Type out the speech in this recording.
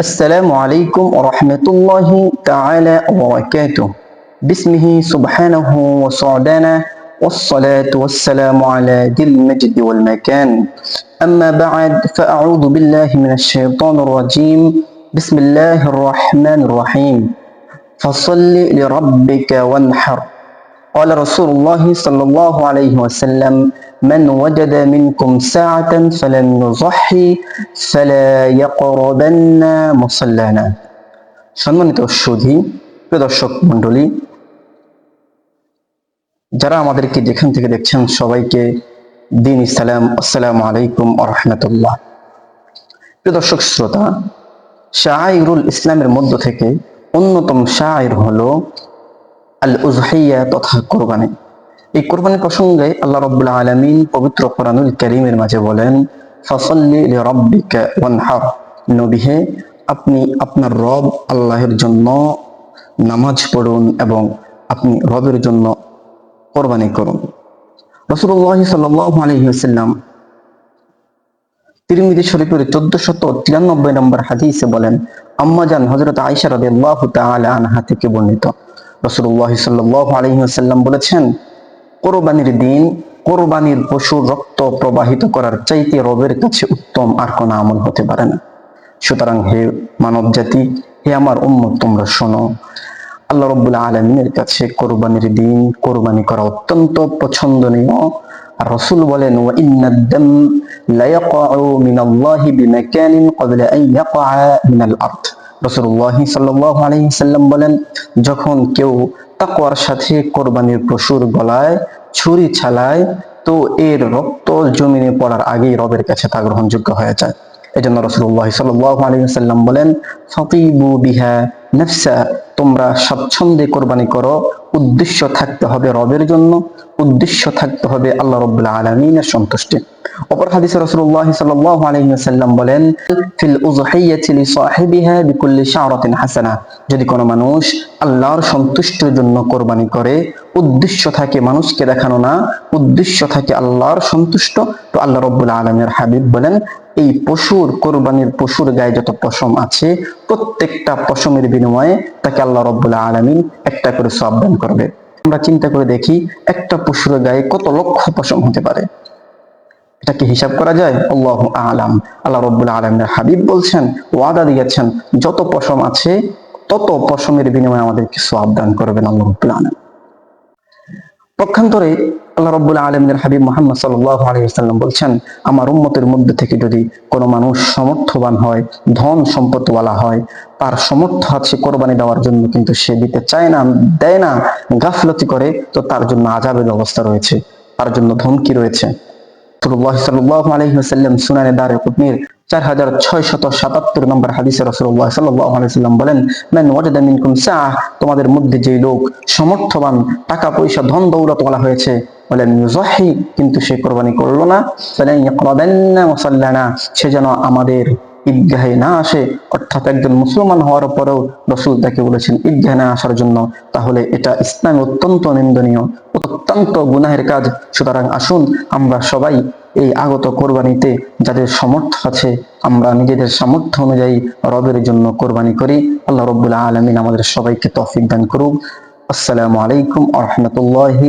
السلام عليكم ورحمة الله تعالى وبركاته. باسمه سبحانه وسعدنا والصلاة والسلام على ذي المجد والمكان. أما بعد فأعوذ بالله من الشيطان الرجيم. بسم الله الرحمن الرحيم. فصل لربك وانحر. قال رسول الله صلى الله عليه وسلم من وجد منكم ساعة فلم يضحي فلا يقربن مصلانا সম্মানিত সুধী প্রিয় দর্শক মণ্ডলী যারা আমাদেরকে যেখান থেকে দেখছেন সবাইকে দিন ইসলাম আসসালামু আলাইকুম রহমতুল্লাহ প্রিয় দর্শক শ্রোতা শাহরুল ইসলামের মধ্য থেকে অন্যতম শাহর হলো আল উজহাইয়া তথা কোরবানি। এই কোরবানি প্রসঙ্গে আল্লাহ রব্বুল আলমিন পবিত্র কোরআনুল করিমের মাঝে বলেন, ফসল্লি রব্বিকা নবীহে, আপনি আপনার রব আল্লাহের জন্য নামাজ পড়ুন এবং আপনি রবের জন্য কোরবানি করুন। রসুল্লাহ সাল্লাহ আলহিহাল্লাম তিরমিদি শরীফের চোদ্দ শত তিরানব্বই নম্বর হাদিসে বলেন আম্মাজান হজরত আইসা রবি আল্লাহ আনহা থেকে বর্ণিত। রসুল্লাহ সাল্লাহ আলহিহাল্লাম বলেছেন, কোরবানির দিন, কোরবানির পশুর রক্ত প্রবাহিত করার চাইতে রবের কাছে উত্তম আর কোন আমল হতে পারে না। সুতরাং হে মানব জাতি হে আমার উম্মত, তোমরা শোনো, আল্লাহ রব্বুল আলমিনের কাছে কোরবানির দিন, কোরবানি করা অত্যন্ত পছন্দনীয়। আর রসুল বলেন, ওয়া ইন্নাদ্দাম লা ইয়াকাউ মিনাল্লাহি বিমাকানিন ক্বাবলা আন ইয়াকা মিনাল আরদ। রাসূলুল্লাহ সাল্লাল্লাহু আলাইহি সাল্লাম বলেন, যখন কেউ তাকওয়ার সাথে কোরবানির পশুর গলায় ছুরি ছালায়, তো এর রক্ত জমিনে পড়ার আগেই রবের কাছে তা গ্রহণযোগ্য হয়ে যায়। এজন্য রসুল্লাহ সাল্লাল্লাহু আলাইহি সাল্লাম বলেন, ফাতিবু বিহা নফসা তোমরা স্বচ্ছন্দে কোরবানি করো, উদ্দেশ্য থাকতে হবে রবের জন্য। উদ্দেশ্য থাকতে হবে আল্লাহ রব্বুল্লাহ আলমিনের সন্তুষ্টি। অপর হাদিসে রাসূলুল্লাহ সাল্লাল্লাহু আলাইহি বলেন, ফিল উযহিয়াতি লিসাহিবিহা বিকুল্লি শারাতিন হাসানা। যদি কোনো মানুষ আল্লাহর সন্তুষ্টির জন্য কোরবানি করে, উদ্দেশ্য থাকে মানুষকে দেখানো না, উদ্দেশ্য থাকে আল্লাহর সন্তুষ্ট, তো আল্লাহ রব্বুল আলমের হাবিব বলেন, এই পশুর কোরবানির পশুর গায়ে যত পশম আছে, প্রত্যেকটা পশমের বিনিময়ে তাকে আল্লাহ রব্বুল্লাহ আলমিন একটা করে সব দান করবে। আমরা চিন্তা করে দেখি, একটা পশুর গায়ে কত লক্ষ পশম হতে পারে। এটা কি হিসাব করা যায়? আল্লাহ আলাম। আল্লাহ রব্বুল আলমের হাবিব বলছেন, ওয়াদা দিয়েছেন, যত পশম আছে, তত পশমের বিনিময়ে আমাদেরকে সব দান করবেন আল্লাহ রব্বুল আলম পক্ষান্তরে আল্লাহ রব্বুল আলমের হাবিব মোহাম্মদ সাল্লাহ আলহিহাল্লাম বলছেন, আমার উম্মতের মধ্যে থেকে যদি কোনো মানুষ সমর্থবান হয়, ধন সম্পদওয়ালা হয়, তার সমর্থ আছে কোরবানি দেওয়ার জন্য, কিন্তু সে দিতে চায় না, দেয় না, গাফলতি করে, তো তার জন্য আজাবের অবস্থা রয়েছে। তার জন্য ধমকি রয়েছে? সাল্লাহ আলহিহাল্লাম সুনানে দারে কুটনির চার হাজার ছয় শত সাতাত্তর নম্বর হাদিসে রসুল্লাহ সাল্লাহ আলাইসাল্লাম বলেন মিনকুম সাহ তোমাদের মধ্যে যে লোক সমর্থবান টাকা পয়সা ধন দৌলত বলা হয়েছে বলেন ইউজাহি কিন্তু সে কোরবানি করল না মুসাল্লানা সে যেন আমাদের ঈদগাহে না আসে। অর্থাৎ একজন মুসলমান হওয়ার পরেও রসুল তাকে বলেছেন, ঈদগাহে না আসার জন্য তাহলে এটা ইসলাম অত্যন্ত নিন্দনীয়, অত্যন্ত গুনাহের কাজ। সুতরাং আসুন, আমরা সবাই এই আগত কোরবানিতে যাদের সমর্থ আছে, আমরা নিজেদের সামর্থ্য অনুযায়ী রবের জন্য কোরবানি করি। আল্লাহ রবুল্লাহ আলমিন আমাদের সবাইকে তফিক দান করুক। আসসালামু আলাইকুম আ রহমতুল্লাহি